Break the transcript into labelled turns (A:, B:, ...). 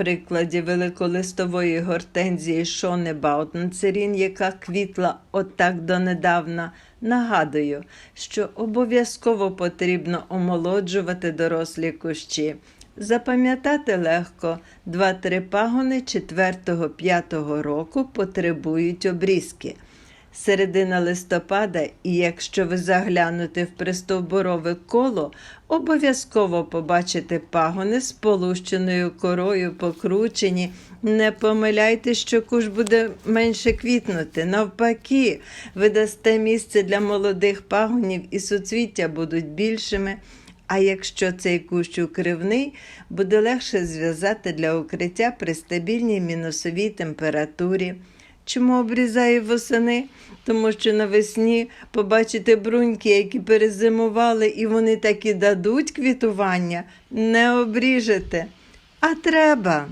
A: прикладі великолистової гортензії Шони Баутенцерін, яка квітла отак донедавна, нагадую, що обов'язково потрібно омолоджувати дорослі кущі. Запам'ятати легко, 2-3 пагони 4-5 року потребують обрізки. Середина листопада, і якщо ви заглянете в пристовборове коло, обов'язково побачите пагони з полущеною корою, покручені. Не помиляйте, що куш буде менше квітнути. Навпаки, ви дасте місце для молодих пагонів і суцвіття будуть більшими. А якщо цей кущ укривний, буде легше зв'язати для укриття при стабільній мінусовій температурі. Чому обрізаю восени? Тому що навесні побачите бруньки, які перезимували, і вони так і дадуть квітування, не обріжете. А треба.